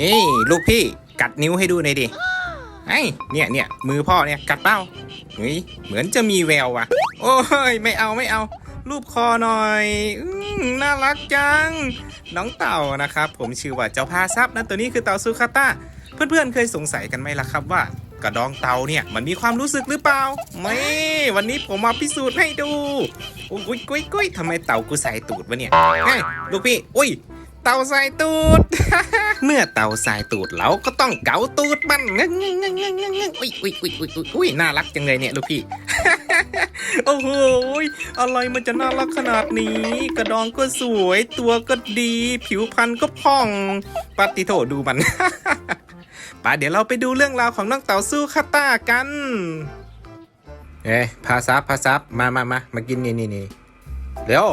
นี่ลูกพี่กัดนิ้วให้ดูหน่อยดิไอ้เนี่ยเนี่ยมือพ่อเนี่ยกัดเป้าเฮ้ยเหมือนจะมีแววว่ะ โอ้ยไม่เอาไม่เอา รูปคอหน่อยอมน่ารักจัง น้องเต่านะครับ ผมชื่อว่าเจ้าพาซับนะตัวนี้คือเต่าซูคาตาเพื่อนๆเคยสงสัยกันไหมล่ะครับว่ากระดองเต่าเนี่ยมันมีความรู้สึกหรือเปล่า ไม่ วันนี้ผมมาพิสูจน์ให้ดูอุ้ยกุ้ยกุ้ยกุ้ยทำไมเต่ากูใส่ตูดวะเนี่ยไงลูกพี่ อุ้ย เต่าใส่ตูด เมื่อเต่าสายตูดเราก็ต้องเกาตูดมันงงงงงงงอุ้ยอุ้ยอุ้ยอุ้ยอุ้ยน่ารักจังเลยเนี่ยลูกพี่ โอ้โหอะไรมันจะน่ารักขนาดนี้ กระดองก็สวย ตัวก็ดี ผิวพรรณก็พองปฏิโถดูมันป่ะเดี๋ยวเราไปดูเรื่องราวของน้องเต่าสู้คาต้ากัน เอ้พาซับพาซับมามามามากินนี่นี่นี่เร็ว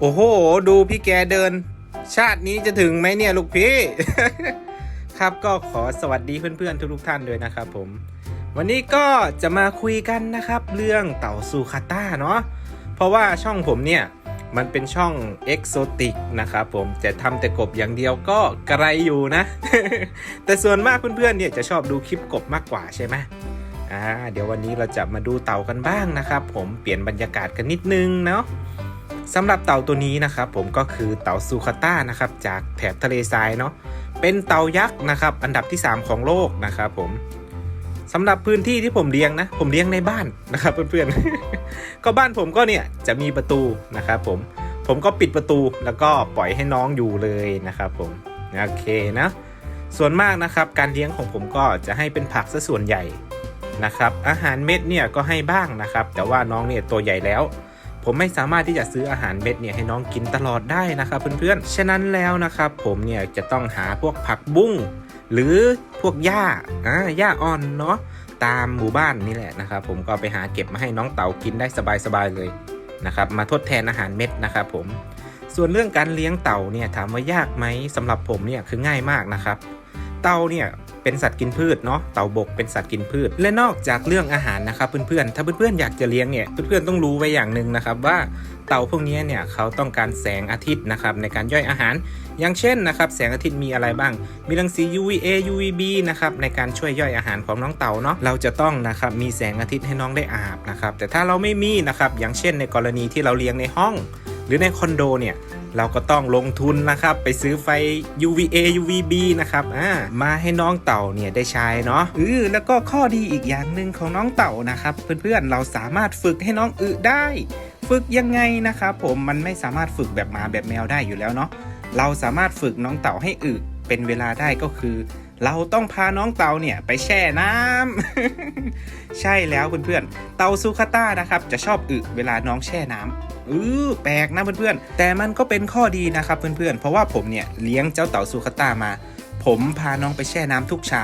โอ้โห ดูพี่แกเดิน ชาตินี้จะถึงไหมเนี่ยลูกพี่ ครับก็ขอสวัสดีเพื่อนๆ ทุกๆท่านด้วยนะครับผม วันนี้ก็จะมาคุยกันนะครับ เรื่องเต่าซูคาต้าเนาะเพราะว่าช่องผมเนี่ย มันเป็นช่องเอกโซติกนะครับผมจะทำแต่กบอย่างเดียวก็กระไรอยู่นะ แต่ส่วนมากเพื่อนๆเนี่ยจะชอบดูคลิปกบมากกว่าใช่ไหมอ่าเดี๋ยววันนี้เราจะมาดูเต่ากันบ้างนะครับ ผมเปลี่ยนบรรยากาศกันนิดนึงเนาะ สำหรับเต่าตัวนี้นะครับผมก็คือเต่าซูคาต้านะครับจากแถบทะเลทรายเนาะเป็นเต่ายักษ์นะครับอันดับที่ 3 ของโลกนะครับผมสำหรับพื้นที่ที่ผมเลี้ยงนะ ผมเลี้ยงในบ้านนะครับเพื่อนๆ ก็บ้านผมก็เนี่ยจะมีประตูนะครับผมผมก็ปิดประตูแล้วก็ปล่อยให้น้องอยู่เลยนะครับผมโอเคนะส่วนมากนะครับการเลี้ยงของผมก็จะให้เป็นผักซะส่วนใหญ่นะครับอาหารเม็ดเนี่ยก็ให้บ้างนะครับ แต่ว่าน้องเนี่ยตัวใหญ่แล้ว ผมไม่สามารถที่จะซื้ออาหารเม็ดเนี่ยให้น้องกินตลอดได้นะครับเพื่อนๆ ฉะนั้นแล้วนะครับผมเนี่ยจะต้องหาพวกผักบุ้งหรือพวกหญ้าอ่าหญ้าอ่อนเนาะตามหมู่บ้านนี่แหละนะครับผมก็ไปหาเก็บมาให้น้องเต่ากินได้สบายๆเลยนะครับมาทดแทนอาหารเม็ดนะครับผมส่วนเรื่องการเลี้ยงเต่าเนี่ยถามว่ายากไหมสำหรับผมเนี่ยคือง่ายมากนะครับ เต่าเนี่ย เป็นสัตว์กินพืชเนาะเต่าบกเป็นสัตว์กินพืช และนอกจากเรื่องอาหารนะครับเพื่อนๆถ้าเพื่อนๆอยากจะเลี้ยงเนี่ยเพื่อนๆต้องรู้ไว้อย่างหนึ่งนะครับว่าเต่าพวกนี้เนี่ยเขาต้องการแสงอาทิตย์นะครับในการย่อยอาหาร อย่างเช่นนะครับแสงอาทิตย์มีอะไรบ้าง มีรังสี UVA UVB นะครับในการช่วยย่อยอาหารของน้องเต่าเนาะเราจะต้องนะครับมีแสงอาทิตย์ให้น้องได้อาบนะครับแต่ถ้าเราไม่มีนะครับอย่างเช่นในกรณีที่เราเลี้ยงในห้อง หรือในคอนโดเนี่ย เราก็ต้องลงทุนนะครับ ไปซื้อไฟ UVA UVB นะครับอ่ามาให้น้องเต่าเนี่ยได้ใช้เนาะอือแล้วก็ข้อดีอีกอย่างหนึ่งของน้องเต่านะครับ เพื่อนๆเราสามารถฝึกให้น้องอึได้ ฝึกยังไงนะครับผมมันไม่สามารถฝึกแบบหมาแบบแมวได้อยู่แล้วเนาะเราสามารถฝึกน้องเต่าให้อึเป็นเวลาได้ก็คือ เราต้องพาน้องเต่าเนี่ยไปแช่น้ำใช่แล้วเพื่อนๆ เต่าซูคาต้านะครับจะชอบอึเวลาน้องแช่น้ำอือแปลกนะเพื่อนๆ แต่มันก็เป็นข้อดีนะครับเพื่อนๆ เพราะว่าผมเนี่ยเลี้ยงเจ้าเต่าซูคาต้ามา ผมพาน้องไปแช่น้ำทุกเช้า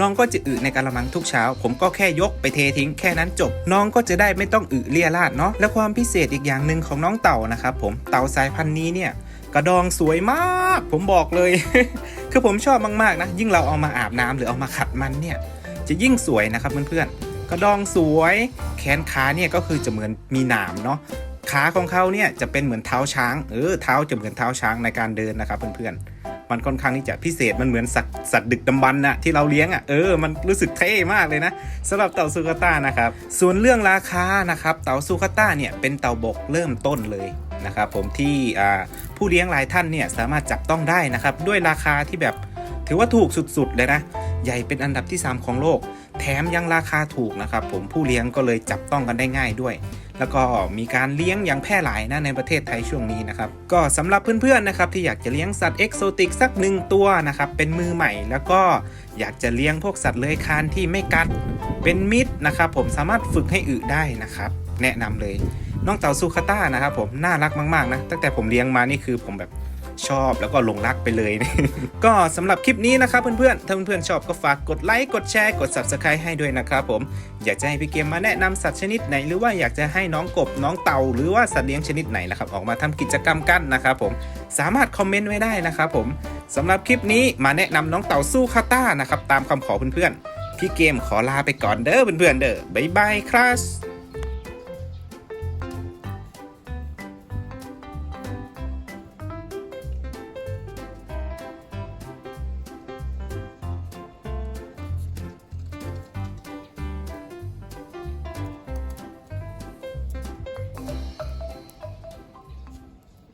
น้องก็จะอึในกระมังทุกเช้า ผมก็แค่ยกไปเททิ้งแค่นั้นจบ น้องก็จะได้ไม่ต้องอึเลี่ยราดเนาะ และความพิเศษอีกอย่างหนึ่งของน้องเต่านะครับผม เต่าสายพันธุ์นี้เนี่ยกระดองสวยมาก ผมบอกเลย คือผมชอบมากๆนะ ยิ่งเราเอามาอาบน้ำหรือเอามาขัดมันเนี่ย จะยิ่งสวยนะครับเพื่อนๆกระดองสวย แขนขาเนี่ยก็คือจะเหมือนมีหนามเนาะขาของเขาเนี่ยจะเป็นเหมือนเท้าช้าง เออเท้าจะเหมือนเท้าช้างในการเดินนะครับเพื่อนๆ มันค่อนข้างที่จะพิเศษมันเหมือนสัตว์สัตว์ดึกดำบรรพ์นะที่เราเลี้ยงอะ่ะเออมันรู้สึกเท่มากเลยนะสำหรับเต่าซูคาต้านะครับส่วนเรื่องราคานะครับเต่าซูคาต้าเนี่ยเป็นเต่าบกเริ่มต้นเลย นะครับผมที่ผู้เลี้ยงหลายท่านเนี่ยสามารถจับต้องได้นะครับด้วยราคาที่แบบถือว่าถูกสุดๆเลยนะใหญ่เป็นอันดับที่ 3 ของโลก แถมยังราคาถูกนะครับผมผู้เลี้ยงก็เลยจับต้องกันได้ง่ายด้วย แล้วก็มีการเลี้ยงอย่างแพร่หลายนะในประเทศไทยช่วงนี้นะครับก็สำหรับเพื่อนๆนะครับที่อยากจะเลี้ยงสัตว์เอกโซติกสักหนึ่งตัวนะครับเป็นมือใหม่ แล้วก็อยากจะเลี้ยงพวกสัตว์เลื้อยคานที่ไม่กัดเป็นมิตรนะครับผมสามารถฝึกให้อึได้นะครับ แนะนำเลย น้องเต่าซูคาต้านะครับผมน่ารักมากๆนะตั้งแต่ผมเลี้ยงมานี่คือผมแบบชอบแล้วก็หลงรักไปเลย ก็สำหรับคลิปนี้นะครับเพื่อนๆ ถ้าเพื่อนๆชอบก็ฝากกดไลค์กดแชร์กด subscribe ให้ด้วยนะครับผม อยากจะให้พี่เกมมาแนะนำสัตว์ชนิดไหน หรือว่าอยากจะให้น้องกบน้องเต่า หรือว่าสัตว์เลี้ยงชนิดไหนนะครับออกมาทำกิจกรรมกันนะครับผมสามารถคอมเมนต์ไว้ได้นะครับผมสำหรับคลิปนี้มาแนะนำน้องเต่าสู้คาต้านะครับตามคำขอเพื่อนๆพี่เกมขอลาไปก่อนเด้อเพื่อนๆเด้อบ๊ายบายครับ